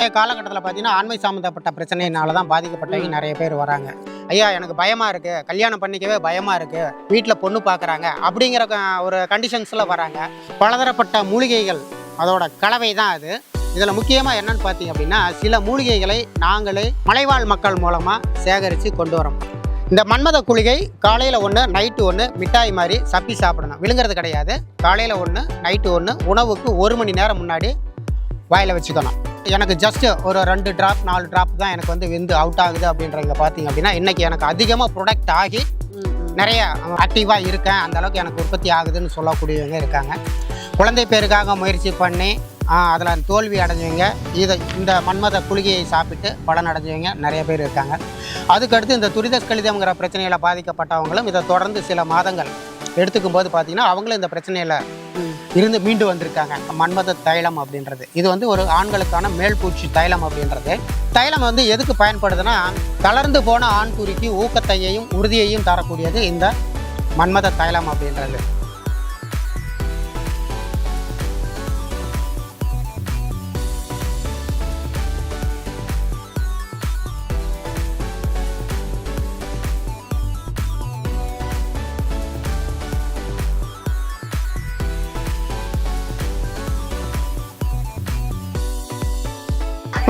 இன்றைய காலகட்டத்தில் பார்த்தீங்கன்னா ஆண்மை சம்மந்தப்பட்ட பிரச்சனையினால தான் பாதிக்கப்பட்டவங்க நிறைய பேர் வராங்க. ஐயா எனக்கு பயமா இருக்கு. கல்யாணம் பண்ணிக்கவே பயமா இருக்கு. வீட்டில் பொண்ணு பார்க்குறாங்க அப்படிங்கிற ஒரு கண்டிஷன்ஸில் வராங்க. பலதரப்பட்ட மூலிகைகள் அதோட கலவை தான் அது. இதில் முக்கியமாக என்னன்னு பார்த்தீங்க அப்படின்னா சில மூலிகைகளை நாங்களே மலைவாழ் மக்கள் மூலமாக சேகரித்து கொண்டு வரோம். இந்த மன்மத குளிகை காலையில் ஒன்று நைட்டு ஒன்று மிட்டாய் மாதிரி சப்பி சாப்பிடணும். விழுங்குறது கிடையாது. காலையில் ஒன்று நைட்டு ஒன்று உணவுக்கு ஒரு மணி நேரம் முன்னாடி வாயில் வச்சுக்கணும். எனக்கு ஜஸ்ட் ஒரு ரெண்டு ட்ராப் நாலு ட்ராப் தான் எனக்கு வந்து வெந்து அவுட் ஆகுது அப்படின்றவங்க பார்த்தீங்க அப்படின்னா இன்னைக்கு எனக்கு அதிகமாக ப்ரொடக்ட் ஆகி நிறைய ஆக்டிவாக இருக்கேன். அந்த அளவுக்கு எனக்கு உற்பத்தி ஆகுதுன்னு சொல்லக்கூடியவங்க இருக்காங்க. குழந்தை பேருக்காக முயற்சி பண்ணி அதில் தோல்வி அடைஞ்சவங்க இதை இந்த மன்மத குளிகையை சாப்பிட்டு பலன் அடைஞ்சவங்க நிறைய பேர் இருக்காங்க. அதுக்கடுத்து இந்த துரித கலிதம்ங்கிற பிரச்சனையில் பாதிக்கப்பட்டவங்களும் இதை தொடர்ந்து சில மாதங்கள் எடுத்துக்கும் போது பார்த்தீங்கன்னா அவங்களும் இந்த பிரச்சனையில் இருந்து மீண்டு வந்திருக்காங்க. மன்மத தைலம் அப்படின்றது. இது வந்து ஒரு ஆண்களுக்கான மேல்பூச்சி தைலம் அப்படின்றது. தைலம் வந்து எதுக்கு பயன்படுதுன்னா தளர்ந்து போன ஆண் குறிக்கு ஊக்கத்தையையும் உறுதியையும் தரக்கூடியது இந்த மன்மத தைலம் அப்படின்றது.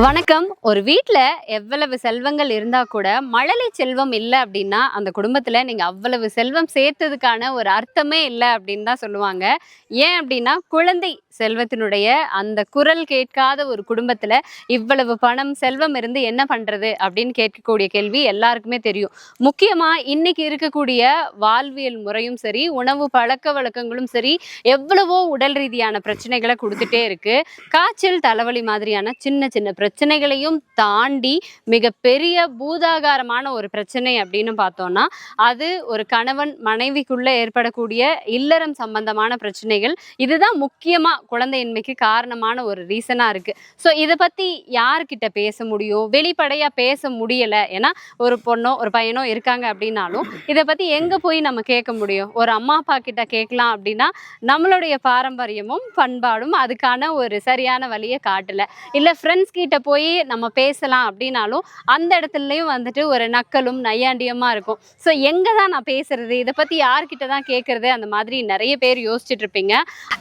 வணக்கம். ஒரு வீட்டில் எவ்வளவு செல்வங்கள் இருந்தால் கூட மழலை செல்வம் இல்லை அப்படின்னா அந்த குடும்பத்தில் நீங்கள் அவ்வளவு செல்வம் சேர்த்ததுக்கான ஒரு அர்த்தமே இல்லை அப்படின்னு தான் சொல்லுவாங்க. ஏன் அப்படின்னா குழந்தை செல்வத்தினுடைய அந்த குரல் கேட்காத ஒரு குடும்பத்தில் இவ்வளவு பணம் செல்வம் இருந்து என்ன பண்ணுறது அப்படின்னு கேட்கக்கூடிய கேள்வி எல்லாருக்குமே தெரியும். முக்கியமாக இன்னைக்கு இருக்கக்கூடிய வாழ்வியல் முறையும் சரி உணவு பழக்க வழக்கங்களும் சரி எவ்வளவோ உடல் ரீதியான பிரச்சனைகளை கொடுத்துட்டே இருக்கு. காய்ச்சல் தலைவலி மாதிரியான சின்ன சின்ன பிரச்சனைகளையும் தாண்டி மிகப்பெரிய பூதாகாரமான ஒரு பிரச்சனை அப்படின்னு பார்த்தோம்னா அது ஒரு கணவன் மனைவிக்குள்ளே ஏற்படக்கூடிய இல்லறம் சம்பந்தமான பிரச்சனைகள். இதுதான் முக்கியமாக தான் குழந்தையின்மைக்கு காரணமான ஒரு ரீசனா இருக்கு. ஸோ இதை பத்தி யார்கிட்ட பேச முடியும்? வெளிப்படையா பேச முடியல. ஏன்னா ஒரு பொண்ணோ ஒரு பையனோ இருக்காங்க அப்படின்னாலும் இதை பத்தி எங்க போய் நம்ம கேட்க முடியும்? ஒரு அம்மா அப்பா கிட்ட கேட்கலாம் அப்படின்னா நம்மளுடைய பாரம்பரியமும் பண்பாடும் அதுக்கான ஒரு சரியான வழியை காட்டல. இல்லை ஃப்ரெண்ட்ஸ் கிட்ட போய் நம்ம பேசலாம் அப்படின்னாலும் அந்த இடத்துலையும் வந்துட்டு ஒரு நக்கலும் நையாண்டியமா இருக்கும். ஸோ எங்கே தான் நான் பேசுறது இதை பற்றி யார்கிட்ட தான் கேட்கறது அந்த மாதிரி நிறைய பேர் யோசிச்சுட்டு இருப்பீங்க.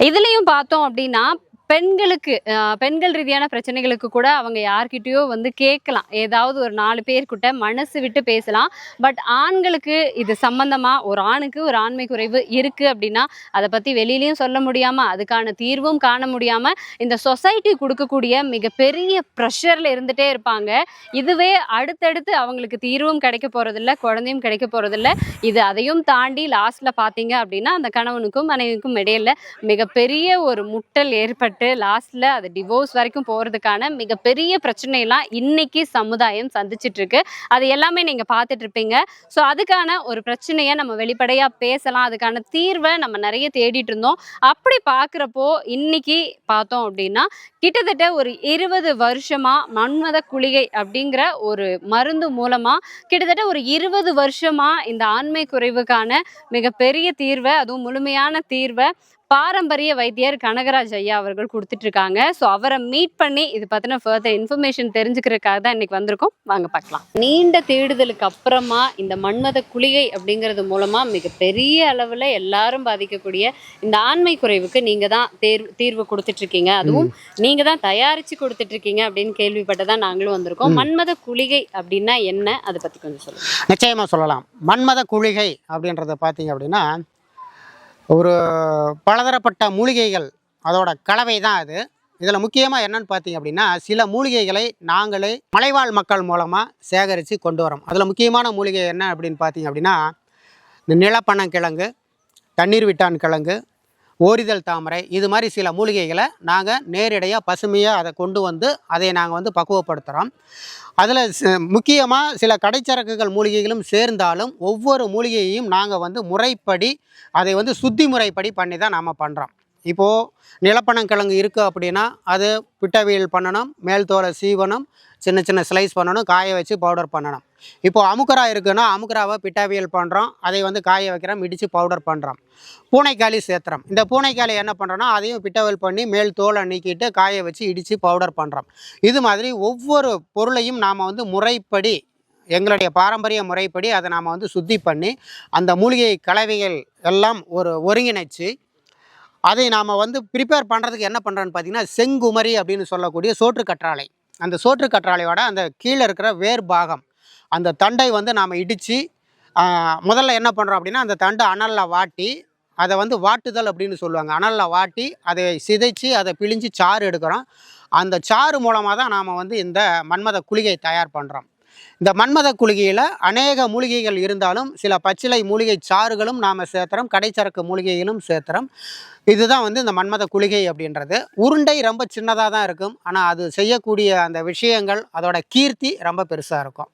இதுலேயும் பார்த்தோம் அப்படின்னா பெண்களுக்கு பெண்கள் ரீதியான பிரச்சனைகளுக்கு கூட அவங்க யார்கிட்டயோ வந்து கேட்கலாம். ஏதாவது ஒரு நாலு பேர்கிட்ட மனசு விட்டு பேசலாம். பட் ஆண்களுக்கு இது சம்பந்தமா ஒரு ஆணுக்கு ஒரு ஆண்மை குறைவு இருக்கு அப்படின்னா அதை பத்தி வெளியிலையும் சொல்ல முடியாம அதுக்கான தீர்வும் காண முடியாம இந்த சொசைட்டி கொடுக்கக்கூடிய மிகப்பெரிய ப்ரெஷரில் இருந்துட்டே இருப்பாங்க. இதுவே அடுத்தடுத்து அவங்களுக்கு தீர்வும் கிடைக்க போறதில்ல குழந்தையும் கிடைக்க போறதில்ல. இது அதையும் தாண்டி லாஸ்ட்ல பாத்தீங்க அப்படின்னா அந்த கணவனுக்கும் மனைவிக்கும் இடையில மிகப்பெரிய ஒரு முட்டல் ஏற்பட்டு லாஸ்ட்ல அது டிவோர்ஸ் வரைக்கும் போறதுக்கான மிகப்பெரிய பிரச்சனையெல்லாம் இன்னைக்கு சமுதாயம் சந்திச்சுட்டு இருக்கு அது எல்லாமே நீங்க பார்த்துட்டு இருப்பீங்க ஸோ அதுக்கான ஒரு பிரச்சனையை நம்ம வெளிப்படையா பேசலாம். அதுக்கான தீர்வை நம்ம நிறைய தேடிட்டு இருந்தோம் அப்படி பார்க்குறப்போ இன்னைக்கு பார்த்தோம் அப்படின்னா கிட்டத்தட்ட ஒரு இருபது வருஷமா மன்மத குளிகை அப்படிங்கிற ஒரு மருந்து மூலமா கிட்டத்தட்ட ஒரு இருபது வருஷமா இந்த ஆண்மை குறைவுக்கான மிகப்பெரிய தீர்வை அதுவும் முழுமையான தீர்வை பாரம்பரிய வைத்தியர் கனகராஜ் ஐயா அவர்கள் கொடுத்துட்டு இருக்காங்க ஸோ அவரை மீட் பண்ணி இது பத்தின ஃபர்தர் இன்ஃபர்மேஷன் தெரிஞ்சுக்கிறதுக்காக தான் இன்னைக்கு வந்திருக்கோம். வாங்க பார்க்கலாம். நீண்ட தேடுதலுக்கு அப்புறமா இந்த மன்மத குளிகை அப்படிங்கிறது மூலமா மிகப்பெரிய அளவுல எல்லாரும் பாதிக்கக்கூடிய இந்த ஆண்மை குறைவுக்கு நீங்க தான் தேர்வு தீர்வு கொடுத்துட்டு இருக்கீங்க அதுவும் நீங்க தான் தயாரிச்சு கொடுத்துட்டு இருக்கீங்க அப்படின்னு கேள்விப்பட்டதான் நாங்களும் வந்திருக்கோம். மன்மத குளிகை அப்படின்னா என்ன? அதை பத்தி கொஞ்சம் சொல்லுங்க. நிச்சயமாக சொல்லலாம். மன்மத குளிகை அப்படின்றத பார்த்தீங்க அப்படின்னா ஒரு பலதரப்பட்ட மூலிகைகள் அதோட கலவை தான் அது. இதில் முக்கியமாக என்னன்னு பார்த்தீங்க அப்படின்னா சில மூலிகைகளை நாங்களே மலைவாழ் மக்கள் மூலமாக சேகரித்து கொண்டு வரோம் அதில் முக்கியமான மூலிகை என்ன அப்படின்னு பார்த்தீங்க அப்படின்னா இந்த நிலப்பனங்கிழங்கு தண்ணீர் விட்டான் கிழங்கு ஓரிதழ் தாமரை இது மாதிரி சில மூலிகைகளை நாங்கள் நேரடியாக பசுமையாக அதை கொண்டு வந்து அதை நாங்கள் வந்து பக்குவப்படுத்துகிறோம் அதில் முக்கியமாக சில கடைச்சரக்குகள் மூலிகைகளும் சேர்ந்தாலும் ஒவ்வொரு மூலிகையையும் நாங்கள் வந்து முறைப்படி அதை வந்து சுத்தி முறைப்படி பண்ணி தான் நாம் பண்ணுறோம் இப்போது நிலப்பனங்கிழங்கு இருக்குது அப்படின்னா அது பிட்டவியல் பண்ணணும் மேல் தோலை சீவனம் சின்ன சின்ன ஸ்லைஸ் பண்ணணும் காய வச்சு பவுடர் பண்ணணும். இப்போ அமுக்கரா இருக்குன்னா அமுக்கராவை பிட்டாவியல் பண்ணுறோம் அதை வந்து காய வைக்கிறோம் இடித்து பவுடர் பண்ணுறோம் பூனைக்காளி சேர்த்துறோம் இந்த பூனைக்காளி என்ன பண்ணுறோன்னா அதையும் பிட்டாவியல் பண்ணி மேல் தோலை நீக்கிட்டு காய வச்சு இடித்து பவுடர் பண்ணுறோம் இது மாதிரி ஒவ்வொரு பொருளையும் நாம் வந்து முறைப்படி எங்களுடைய பாரம்பரிய முறைப்படி அதை நாம் வந்து சுத்தி பண்ணி அந்த மூலிகை கலவைகள் எல்லாம் ஒரு ஒருங்கிணைச்சு அதை நாம் வந்து ப்ரிப்பேர் பண்ணுறதுக்கு என்ன பண்ணுறோன்னு பார்த்தீங்கன்னா செங்குமரி அப்படின்னு சொல்லக்கூடிய சோற்று கற்றாழை. அந்த சோற்று கற்றாழையோட அந்த கீழே இருக்கிற வேர் பாகம் அந்த தண்டை வந்து நாம் இடித்து முதல்ல என்ன பண்ணுறோம் அப்படின்னா அந்த தண்டை அனலில் வாட்டி அதை வந்து வாட்டுதல் அப்படின்னு சொல்லுவாங்க. அனலில் வாட்டி அதை சிதைச்சு அதை பிழிஞ்சு சாறு எடுக்கிறோம். அந்த சாறு மூலமாக தான் நாம் வந்து இந்த மன்மத குளிகை தயார் பண்ணுறோம் இந்த மன்மத குளிகையில் அநேக மூலிகைகள் இருந்தாலும் சில பச்சிலை மூலிகை சாறுகளும் நாம் சேர்த்துறோம். கடைச்சரக்கு மூலிகைகளும் சேர்த்துறோம். இதுதான் வந்து இந்த மன்மத குளிகை அப்படின்றது. உருண்டை ரொம்ப சின்னதாக தான் இருக்கும். ஆனால் அது செய்யக்கூடிய அந்த விஷயங்கள் அதோட கீர்த்தி ரொம்ப பெருசாக இருக்கும்.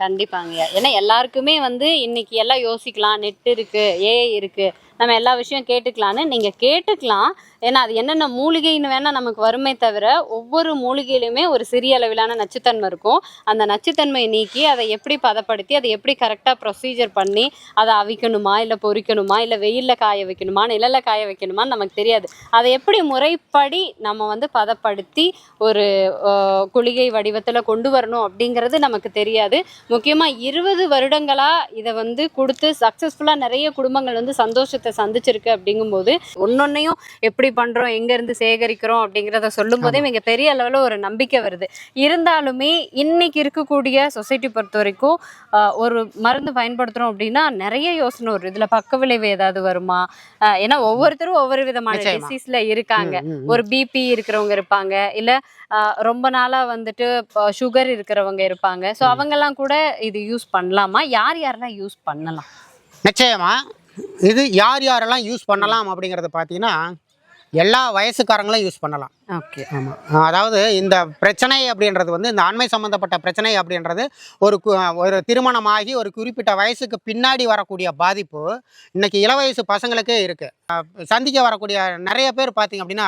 கண்டிப்பாங்க. ஏன்னா எல்லாருக்குமே வந்து இன்னைக்கு எல்லாம் யோசிக்கலாம். நெட் இருக்கு ஏஐ இருக்கு. நம்ம எல்லா விஷயம் கேட்டுக்கலான்னு நீங்கள் கேட்டுக்கலாம். ஏன்னா அது என்னென்ன மூலிகைன்னு வேணால் நமக்கு வருமே தவிர ஒவ்வொரு மூலிகையிலுமே ஒரு சிறிய அளவிலான நச்சுத்தன்மை இருக்கும். அந்த நச்சுத்தன்மையை நீக்கி அதை எப்படி பதப்படுத்தி அதை எப்படி கரெக்டாக ப்ரொசீஜர் பண்ணி அதை அவிக்கணுமா இல்லை பொறிக்கணுமா இல்லை வெயிலில் காய வைக்கணுமா நிழலில் காய வைக்கணுமான்னு நமக்கு தெரியாது. அதை எப்படி முறைப்படி நம்ம வந்து பதப்படுத்தி ஒரு குளிகை வடிவத்தில் கொண்டு வரணும் அப்படிங்கிறது நமக்கு தெரியாது. முக்கியமாக இருபது வருடங்களாக இதை வந்து கொடுத்து சக்ஸஸ்ஃபுல்லாக நிறைய குடும்பங்கள் வந்து சந்தோஷத்தை சந்திச்சிருக்கு அப்படிங்கும்போது ஒன்னொன்னையும் எப்படி பண்ணுறோம் எங்கேருந்து சேகரிக்கிறோம் அப்படிங்கிறத சொல்லும் போதே இங்கே பெரிய அளவில் ஒரு நம்பிக்கை வருது. இருந்தாலுமே இன்னைக்கு இருக்கக்கூடிய சொசைட்டி பொறுத்த வரைக்கும் ஒரு மருந்து பயன்படுத்துகிறோம் அப்படின்னா நிறைய யோசனை வரும் இதில் பக்க விளைவு ஏதாவது வருமா? ஏன்னா ஒவ்வொருத்தரும் ஒவ்வொரு விதமான. டிசீஸில் இருக்காங்க. ஒரு பிபி இருக்கிறவங்க இருப்பாங்க. இல்ல ரொம்ப நாளா வந்துட்டு சுகர் இருக்கிறவங்க இருப்பாங்க. ஸோ அவங்கெல்லாம் கூட இது யூஸ் பண்ணலாமா? யார் யாரெல்லாம் யூஸ் பண்ணலாம்? நிச்சயமா. இது யார் யாரெல்லாம் யூஸ் பண்ணலாம் அப்படிங்கிறத பார்த்தீங்கன்னா எல்லா வயசுக்காரங்களும் யூஸ் பண்ணலாம். ஓகே. ஆமாம் அதாவது இந்த பிரச்சனை அப்படின்றது வந்து இந்த ஆண்மை சம்மந்தப்பட்ட பிரச்சனை அப்படின்றது ஒரு கு- ஒரு திருமணமாகி ஒரு குறிப்பிட்ட வயசுக்கு பின்னாடி வரக்கூடிய பாதிப்பு இன்னைக்கு இளவயசு பசங்களுக்கே இருக்குது சந்திக்க வரக்கூடிய நிறைய பேர் பார்த்தீங்க அப்படின்னா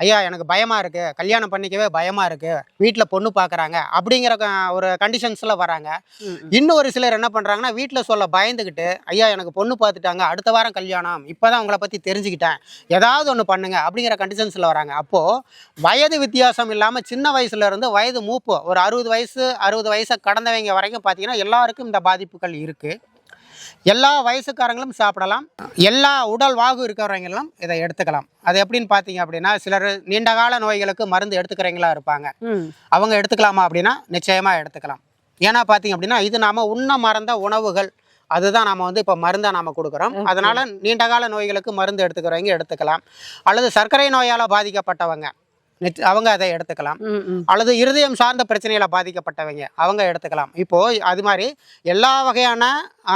ஐயா எனக்கு பயமாக இருக்குது கல்யாணம் பண்ணிக்கவே பயமாக இருக்குது வீட்டில் பொண்ணு பார்க்குறாங்க அப்படிங்கிற க- ஒரு கண்டிஷன்ஸில் வராங்க. இன்னும் ஒரு சிலர் என்ன பண்ணுறாங்கன்னா வீட்டில் சொல்ல பயந்துக்கிட்டு ஐயா எனக்கு பொண்ணு பார்த்துட்டாங்க அடுத்த வாரம் கல்யாணம். இப்போ தான் உங்களை பற்றி தெரிஞ்சுக்கிட்டேன். ஏதாவது ஒன்று பண்ணுங்க. அப்படிங்கிற கண்டிஷன்ஸில் வராங்க. அப்போது வயது வித்தியாசம் இல்லாமல் சின்ன வயசுல இருந்து வயது மூப்பு ஒரு அறுபது வயசு அறுபது வயசை கடந்தவங்க வரைக்கும் பார்த்தீங்கன்னா எல்லாருக்கும் இந்த பாதிப்புகள் இருக்குது எல்லா வயசுக்காரங்களும் சாப்பிடலாம். எல்லா உடல் வாகு இருக்கிறவங்களும் இதை எடுத்துக்கலாம். அது எப்படின்னு பார்த்தீங்க அப்படின்னா சிலர் நீண்ட கால நோய்களுக்கு மருந்து எடுத்துக்கிறவங்களா இருப்பாங்க. அவங்க எடுத்துக்கலாமா அப்படின்னா நிச்சயமாக எடுத்துக்கலாம். ஏன்னா பார்த்தீங்க அப்படின்னா இது நாம உண்ண மறந்த உணவுகள். அதுதான் நாம வந்து இப்போ மருந்தை நாம கொடுக்குறோம். அதனால நீண்ட கால நோய்களுக்கு மருந்து எடுத்துக்கிறவங்க எடுத்துக்கலாம். அல்லது சர்க்கரை நோயால் பாதிக்கப்பட்டவங்க. அவங்க அதை எடுத்துக்கலாம். அல்லது இருதயம் சார்ந்த பிரச்சனையில பாதிக்கப்பட்டவங்க அவங்க எடுத்துக்கலாம். இப்போ அது மாதிரி எல்லா வகையான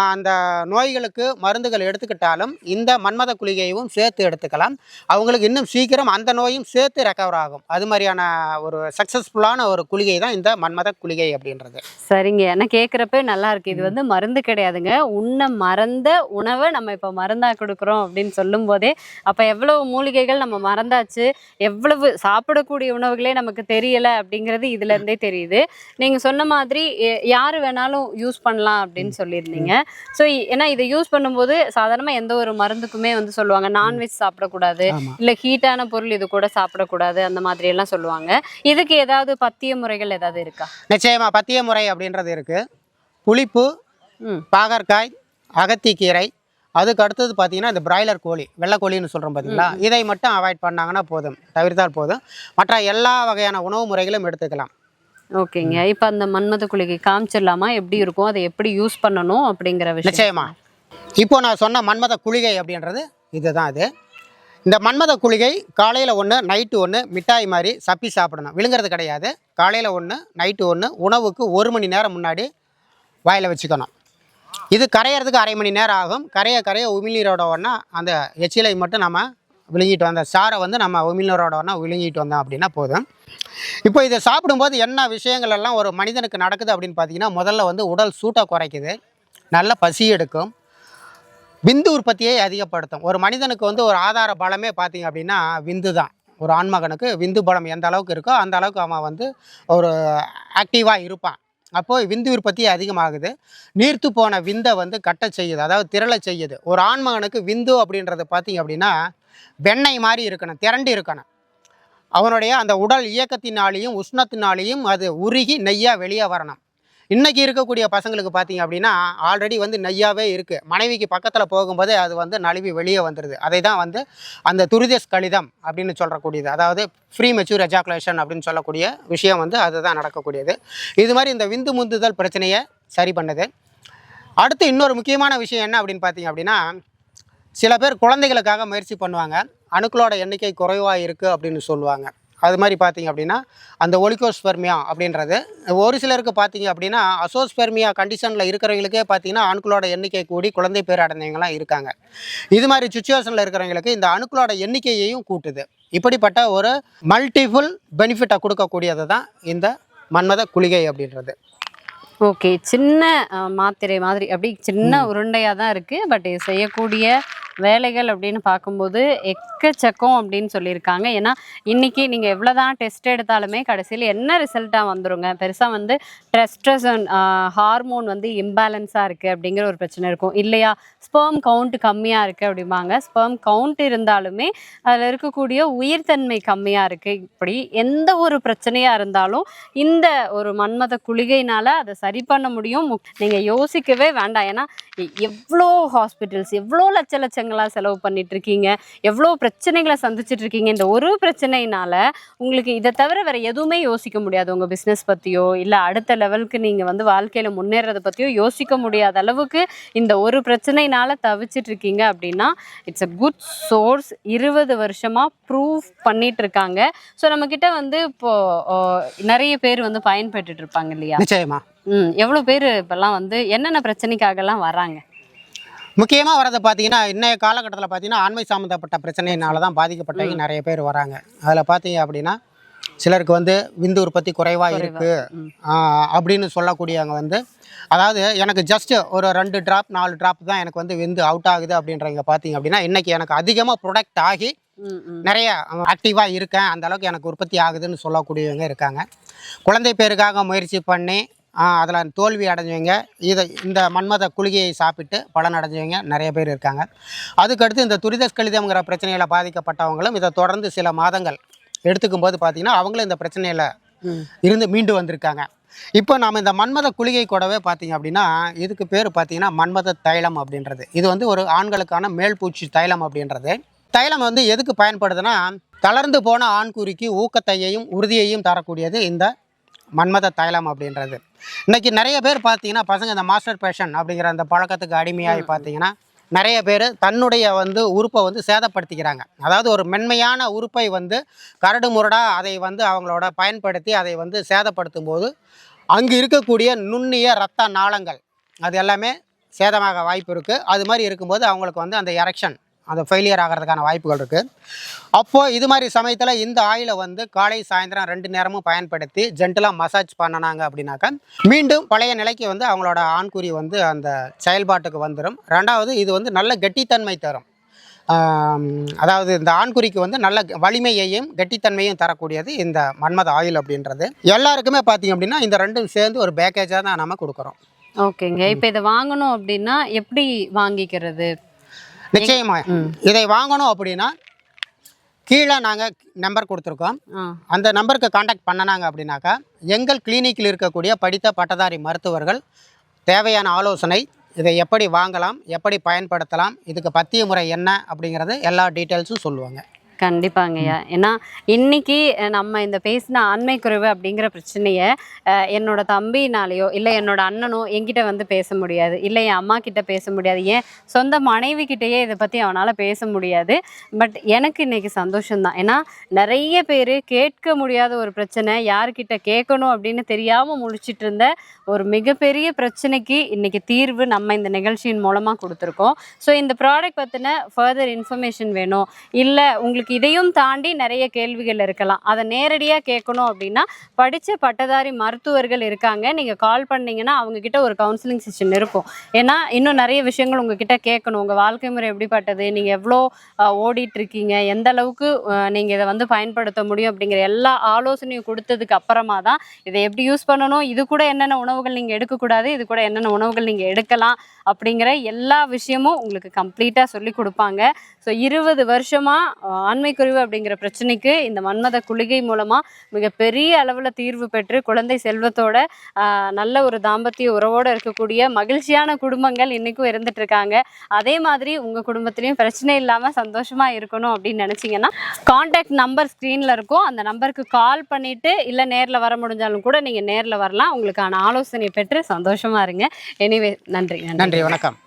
அந்த நோய்களுக்கு மருந்துகள் எடுத்துக்கிட்டாலும் இந்த மன்மத குளிகையும் சேர்த்து எடுத்துக்கலாம். அவங்களுக்கு இன்னும் சீக்கிரம் அந்த நோயும் சேர்த்து ரெக்கவர் ஆகும். அது மாதிரியான ஒரு சக்ஸஸ்ஃபுல்லான ஒரு குளிகை தான் இந்த மன்மத குளிகை அப்படின்றது. சரிங்க. ஏன்னா கேட்குறப்ப நல்லா இருக்கு. இது வந்து மருந்து கிடையாதுங்க. உண்ண மறந்த உணவை நம்ம இப்போ மருந்தா கொடுக்குறோம் அப்படின்னு சொல்லும் போதே அப்போ எவ்வளவு மூலிகைகள் நம்ம மறந்தாச்சு எவ்வளவு சாப்பிடக்கூடிய உணவுகளே நமக்கு தெரியல அப்படிங்கிறது இதுல இருந்தே தெரியுது. நீங்க சொன்ன மாதிரி யாரு வேணாலும் யூஸ் பண்ணலாம் அப்படின்னு சொல்லியிருந்தீங்க. ஸோ ஏன்னா இதை யூஸ் பண்ணும்போது சாதாரணமாக எந்த ஒரு மருந்துக்குமே வந்து சொல்லுவாங்க நான்வெஜ் சாப்பிடக்கூடாது இல்ல ஹீட்டான பொருள் இது கூட சாப்பிடக்கூடாது அந்த மாதிரி எல்லாம் சொல்லுவாங்க. இதுக்கு ஏதாவது பத்திய முறைகள் ஏதாவது இருக்கா? நிச்சயமா பத்திய முறை அப்படின்றது இருக்கு. புளிப்பு பாகற்காய் அகத்திக்கீரை அதுக்கு அடுத்தது பார்த்தீங்கன்னா இந்த பிராய்லர் கோழி வெள்ளை கோழின்னு சொல்கிறோம் பார்த்தீங்களா? இதை மட்டும் அவாய்ட் பண்ணாங்கன்னா போதும். தவிர்த்தால் போதும். மற்ற எல்லா வகையான உணவு முறைகளும் எடுத்துக்கலாம். ஓகேங்க. இப்போ அந்த மன்மத குளிகை காமிச்சிடலாமா? எப்படி இருக்கும்? அதை எப்படி யூஸ் பண்ணணும் அப்படிங்கிற விஷயம். நிச்சயமா. இப்போ நான் சொன்ன மன்மத குளிகை அப்படின்றது இதுதான் அது. இந்த மன்மத குளிகை காலையில் ஒன்று நைட்டு ஒன்று மிட்டாய் மாதிரி சப்பி சாப்பிடணும். விழுங்குறது கிடையாது. காலையில் ஒன்று நைட்டு ஒன்று உணவுக்கு ஒரு மணி நேரம் முன்னாடி வாயில் வச்சுக்கணும். இது கரையிறதுக்கு அரை மணி நேரம் ஆகும். கரைய கரைய உமிழ்நீரோட ஒன்றா அந்த எச்சிலை மட்டும் நம்ம விழுங்கிட்டு வந்த சாரை வந்து நம்ம உமிழ்நீரோட ஒன்றா விழுங்கிட்டு வந்தோம் அப்படின்னா போதும். இப்போ இதை சாப்பிடும்போது என்ன விஷயங்கள் எல்லாம் ஒரு மனிதனுக்கு நடக்குது அப்படின்னு பார்த்தீங்கன்னா முதல்ல வந்து உடல் சூட்டை குறைக்குது. நல்ல பசி எடுக்கும். விந்து உற்பத்தியை அதிகப்படுத்தும். ஒரு மனிதனுக்கு வந்து ஒரு ஆதார பலமே பார்த்தீங்க அப்படின்னா விந்து தான். ஒரு ஆண்மகனுக்கு விந்து பலம் எந்த அளவுக்கு இருக்கோ அந்த அளவுக்கு அவன் வந்து ஒரு ஆக்டிவாக இருப்பான். அப்போது விந்து உற்பத்தி அதிகமாகுது. நீர்த்து போன விந்தை வந்து கட்ட செய்யுது அதாவது திரள செய்யுது. ஒரு ஆண்மகனுக்கு விந்து அப்படின்றது பார்த்தீங்க அப்படின்னா வெண்ணெய் மாதிரி இருக்கணும் திரண்டு இருக்கணும். அவனுடைய அந்த உடல் இயக்கத்தினாலேயும் உஷ்ணத்தினாலேயும் அது உருகி நெய்யாக வெளியே வரணும். இன்றைக்கி இருக்கக்கூடிய பசங்களுக்கு பார்த்தீங்க அப்படின்னா ஆல்ரெடி வந்து நெய்யாவே இருக்குது மனைவிக்கு பக்கத்தில் போகும்போதே அது வந்து நழுவி வெளியே வந்துடுது அதை தான் வந்து அந்த துரிதஸ் கழிதம் அப்படின்னு சொல்லக்கூடியது. அதாவது ஃப்ரீ மெச்சூர் எஜாகுலேஷன் அப்படின்னு சொல்லக்கூடிய விஷயம் வந்து அதுதான் நடக்கக்கூடியது. இது மாதிரி இந்த விந்து முந்துதல் பிரச்சனையை சரி பண்ணுது. அடுத்து இன்னொரு முக்கியமான விஷயம் என்ன அப்படின்னு பார்த்தீங்க அப்படின்னா சில பேர் குழந்தைகளுக்காக முயற்சி பண்ணுவாங்க. அணுக்களோட எண்ணிக்கை குறைவாக இருக்குது அப்படின்னு சொல்லுவாங்க. அது மாதிரி பார்த்தீங்க அப்படின்னா அந்த ஒலிகோஸ்பெர்மியா அப்படின்றது ஒரு சிலருக்கு பார்த்தீங்க அப்படின்னா அசோஸ்பெர்மியா கண்டிஷனில் இருக்கிறவங்களுக்கே பார்த்தீங்கன்னா அணுக்களோட எண்ணிக்கை கூடி குழந்தை பேர் அடைந்தவங்களாம் இருக்காங்க. இது மாதிரி சுச்சுவேஷனில் இருக்கிறவங்களுக்கு இந்த அணுக்களோட எண்ணிக்கையையும் கூட்டுது. இப்படிப்பட்ட ஒரு மல்டிஃபுல் பெனிஃபிட்டை கொடுக்கக்கூடியது தான் இந்த மன்மத குளிகை அப்படின்றது. ஓகே சின்ன மாத்திரை மாதிரி அப்படி சின்ன உருண்டையாக தான் இருக்கு பட் இது செய்யக்கூடிய வேலைகள் அப்படின்னு பார்க்கும்போது எக்கச்சக்கம் அப்படின்னு சொல்லியிருக்காங்க. ஏன்னா இன்னைக்கு நீங்கள் எவ்வளோதான் டெஸ்ட் எடுத்தாலுமே கடைசியில் என்ன ரிசல்ட்டாக வந்துருங்க? பெருசாக வந்து டெஸ்ட்ரசன் ஹார்மோன் வந்து இம்பேலன்ஸாக இருக்குது அப்படிங்கிற ஒரு பிரச்சனை இருக்கும். இல்லையா? ஸ்பெர்ம் கவுண்ட் கம்மியாக இருக்குது அப்படிம்பாங்க. ஸ்பெர்ம் கவுண்ட் இருந்தாலுமே அதில் இருக்கக்கூடிய உயிர்த்தன்மை கம்மியாக இருக்குது இப்படி எந்த ஒரு பிரச்சனையாக இருந்தாலும் இந்த ஒரு மன்மத குளிகைனால் அதை சரி பண்ண முடியும். நீங்கள் யோசிக்கவே வேண்டாம். ஏன்னா எவ்வளோ ஹாஸ்பிட்டல்ஸ் எவ்வளோ லட்ச லட்சங்களா செலவு பண்ணிட்டு இருக்கீங்க எவ்வளோ பிரச்சனைகளை சந்திச்சிட்டு இருக்கீங்க இந்த ஒரு பிரச்சனையினால உங்களுக்கு இதை தவிர வேற எதுவுமே யோசிக்க முடியாது. உங்க பிஸ்னஸ் பத்தியோ இல்ல அடுத்த லெவலுக்கு நீங்க வந்து வாழ்க்கையில முன்னேறத பத்தியோ யோசிக்க முடியாத அளவுக்கு இந்த ஒரு பிரச்சனையினால தவிச்சிட்டு இருக்கீங்க அப்படின்னா இட்ஸ் அ குட் சோர்ஸ் இருபது வருஷமா ப்ரூவ் பண்ணிட்டு இருக்காங்க ஸோ நம்ம கிட்ட வந்து இப்போ நிறைய பேர் வந்து பயன்பெற்றுட்டு இருப்பாங்க இல்லையா? நிச்சயமா. ம் எவ்வளோ பேர் இப்போல்லாம் வந்து என்னென்ன பிரச்சனைக்காகலாம் வராங்க? முக்கியமாக வரதை பார்த்தீங்கன்னா இன்றைய காலகட்டத்தில் பார்த்தீங்கன்னா ஆண்மை சம்மந்தப்பட்ட பிரச்சனையினால தான் பாதிக்கப்பட்டவங்க நிறைய பேர் வராங்க. அதில் பார்த்தீங்க அப்படின்னா சிலருக்கு வந்து விந்து உற்பத்தி குறைவாக இருக்குது. அப்படின்னு சொல்லக்கூடியவங்க வந்து அதாவது எனக்கு ஜஸ்ட் ஒரு ரெண்டு ட்ராப் நாலு ட்ராப் தான் எனக்கு வந்து விந்து அவுட் ஆகுது அப்படின்றவங்க பார்த்தீங்க அப்படின்னா இன்றைக்கி எனக்கு அதிகமாக ப்ரொடக்ட் ஆகி நிறைய ஆக்டிவாக இருக்கேன். அந்த அளவுக்கு எனக்கு உற்பத்தி ஆகுதுன்னு சொல்லக்கூடியவங்க இருக்காங்க. குழந்தை பேருக்காக முயற்சி பண்ணி அதில் தோல்வி அடைஞ்சவங்க இதை இந்த மன்மத குளிகையை சாப்பிட்டு பலன் அடைஞ்சவங்க நிறைய பேர் இருக்காங்க. அதுக்கடுத்து இந்த துரிதஸ் கழிதம்ங்கிற பிரச்சனையில் பாதிக்கப்பட்டவங்களும் இதை தொடர்ந்து சில மாதங்கள் எடுத்துக்கும் போது பார்த்தீங்கன்னா அவங்களும் இந்த பிரச்சனையில் இருந்து மீண்டு வந்திருக்காங்க. இப்போ நாம் இந்த மன்மத குளிகை கூடவே பார்த்தீங்க அப்படின்னா இதுக்கு பேர் பார்த்தீங்கன்னா மன்மத தைலம் அப்படின்றது. இது வந்து ஒரு ஆண்களுக்கான மேல்பூச்சி தைலம் அப்படின்றது. தைலம் வந்து எதுக்கு பயன்படுதுன்னா தளர்ந்து போன ஆண்குறிக்கு ஊக்கத்தையையும் உறுதியையும் தரக்கூடியது இந்த மன்மத தைலம் அப்படின்றது. இன்னைக்கு நிறைய பேர் பார்த்தீங்கன்னா பசங்க இந்த மாஸ்டர் பேஷன் அப்படிங்கிற அந்த பழக்கத்துக்கு அடிமையாகி பார்த்தீங்கன்னா நிறைய பேர் தன்னுடைய வந்து உறுப்பை வந்து சேதப்படுத்திக்கிறாங்க. அதாவது ஒரு மென்மையான உறுப்பை வந்து கரடு முரடாக அதை வந்து அவங்களோட பயன்படுத்தி அதை வந்து சேதப்படுத்தும் போது அங்கு இருக்கக்கூடிய நுண்ணிய இரத்த நாளங்கள் அது எல்லாமே சேதமாக வாய்ப்பு இருக்குது அது மாதிரி இருக்கும்போது அவங்களுக்கு வந்து அந்த எரெக்ஷன் அந்த ஃபெயிலியர் ஆகிறதுக்கான வாய்ப்புகள் இருக்குது அப்போது இது மாதிரி சமயத்தில் இந்த ஆயிலை வந்து காலை சாயந்தரம் ரெண்டு நேரமும் பயன்படுத்தி ஜென்டலாக மசாஜ் பண்ணினாங்க அப்படின்னாக்கா மீண்டும் பழைய நிலைக்கு வந்து அவங்களோட ஆண்குறி வந்து அந்த செயல்பாட்டுக்கு வந்துடும் ரெண்டாவது இது வந்து நல்ல கெட்டித்தன்மை தரும். அதாவது இந்த ஆண்குறிக்கு வந்து நல்ல வலிமையையும் கெட்டித்தன்மையும் தரக்கூடியது இந்த மன்மத ஆயில் அப்படின்றது. எல்லாருக்குமே பார்த்தீங்க அப்படின்னா இந்த ரெண்டும் சேர்ந்து ஒரு பேக்கேஜாக தான் நம்ம கொடுக்குறோம். ஓகேங்க. இப்போ இதை வாங்கணும் அப்படின்னா எப்படி வாங்கிக்கிறது? நிச்சயமா. இதை வாங்கணும் அப்படின்னா கீழே நாங்கள் நம்பர் கொடுத்துருக்கோம். அந்த நம்பருக்கு காண்டாக்ட் பண்ணனாங்க அப்படின்னாக்கா எங்கள் கிளினிக்கில் இருக்கக்கூடிய படித்த பட்டதாரி மருத்துவர்கள் தேவையான ஆலோசனை இதை எப்படி வாங்கலாம் எப்படி பயன்படுத்தலாம் இதுக்கு பத்திய முறை என்ன அப்படிங்கிறது எல்லா டீட்டெயில்ஸும் சொல்லுவாங்க. கண்டிப்பாங்கய்யா. ஏன்னா இன்னைக்கு நம்ம இந்த பேசின ஆண்மை குறைவு அப்படிங்கிற பிரச்சனைய என்னோட தம்பினாலேயோ இல்லை என்னோட அண்ணனோ என்கிட்ட வந்து பேச முடியாது. இல்லை என் அம்மா கிட்ட பேச முடியாது. ஏன் சொந்த மனைவி கிட்டேயே இதை பற்றி அவனால் பேச முடியாது. பட் எனக்கு இன்னைக்கு சந்தோஷம்தான். ஏன்னா நிறைய பேர் கேட்க முடியாத ஒரு பிரச்சனை யார்கிட்ட கேட்கணும் அப்படின்னு தெரியாமல் முழிச்சிட்டு இருந்த ஒரு மிகப்பெரிய பிரச்சனைக்கு இன்னைக்கு தீர்வு நம்ம இந்த நிகழ்ச்சியின் மூலமாக கொடுத்துருக்கோம். ஸோ இந்த ப்ராடக்ட் பற்றின ஃபர்தர் இன்ஃபர்மேஷன் வேணும். இல்லை உங்களுக்கு உங்களுக்கு இதையும் தாண்டி நிறைய கேள்விகள் இருக்கலாம். அதை நேரடியாக கேட்கணும் அப்படின்னா படித்த பட்டதாரி மருத்துவர்கள் இருக்காங்க. நீங்கள் கால் பண்ணீங்கன்னா அவங்க கிட்ட ஒரு கவுன்சிலிங் செஷன் இருக்கும். ஏன்னா இன்னும் நிறைய விஷயங்கள் உங்ககிட்ட கேட்கணும். உங்கள் வாழ்க்கை முறை எப்படிப்பட்டது? நீங்கள் எவ்வளோ அஹ், ஓடிட்டு இருக்கீங்க எந்த அளவுக்கு நீங்கள் இதை வந்து பயன்படுத்த முடியும் அப்படிங்கிற எல்லா ஆலோசனையும் கொடுத்ததுக்கு அப்புறமா தான் இதை எப்படி யூஸ் பண்ணணும்? இது கூட என்னென்ன உணவுகள் நீங்கள் எடுக்கக்கூடாது? இது கூட என்னென்ன உணவுகள் நீங்கள் எடுக்கலாம்? அப்படிங்கிற எல்லா விஷயமும் உங்களுக்கு கம்ப்ளீட்டாக சொல்லி கொடுப்பாங்க. ஸோ இருபது வருஷமாக ஆண்மைக்குறிவு அப்படிங்கிற பிரச்சனைக்கு இந்த மன்மத குளிகை மூலமாக மிகப்பெரிய அளவில் தீர்வு பெற்று குழந்தை செல்வத்தோட நல்ல ஒரு தாம்பத்திய உறவோடு இருக்கக்கூடிய மகிழ்ச்சியான குடும்பங்கள் இன்றைக்கும் இருந்துட்டு இருக்காங்க. அதே மாதிரி உங்கள் குடும்பத்துலேயும் பிரச்சனை இல்லாமல் சந்தோஷமாக இருக்கணும் அப்படின்னு நினச்சிங்கன்னா காண்டாக்ட் நம்பர் ஸ்க்ரீனில் இருக்கும். அந்த நம்பருக்கு கால் பண்ணிவிட்டு இல்லை நேரில் வர முடிஞ்சாலும் கூட நீங்கள் நேரில் வரலாம். உங்களுக்கான ஆலோசனை பெற்று சந்தோஷமாக இருங்க. எனிவே நன்றி. நன்றி வணக்கம்.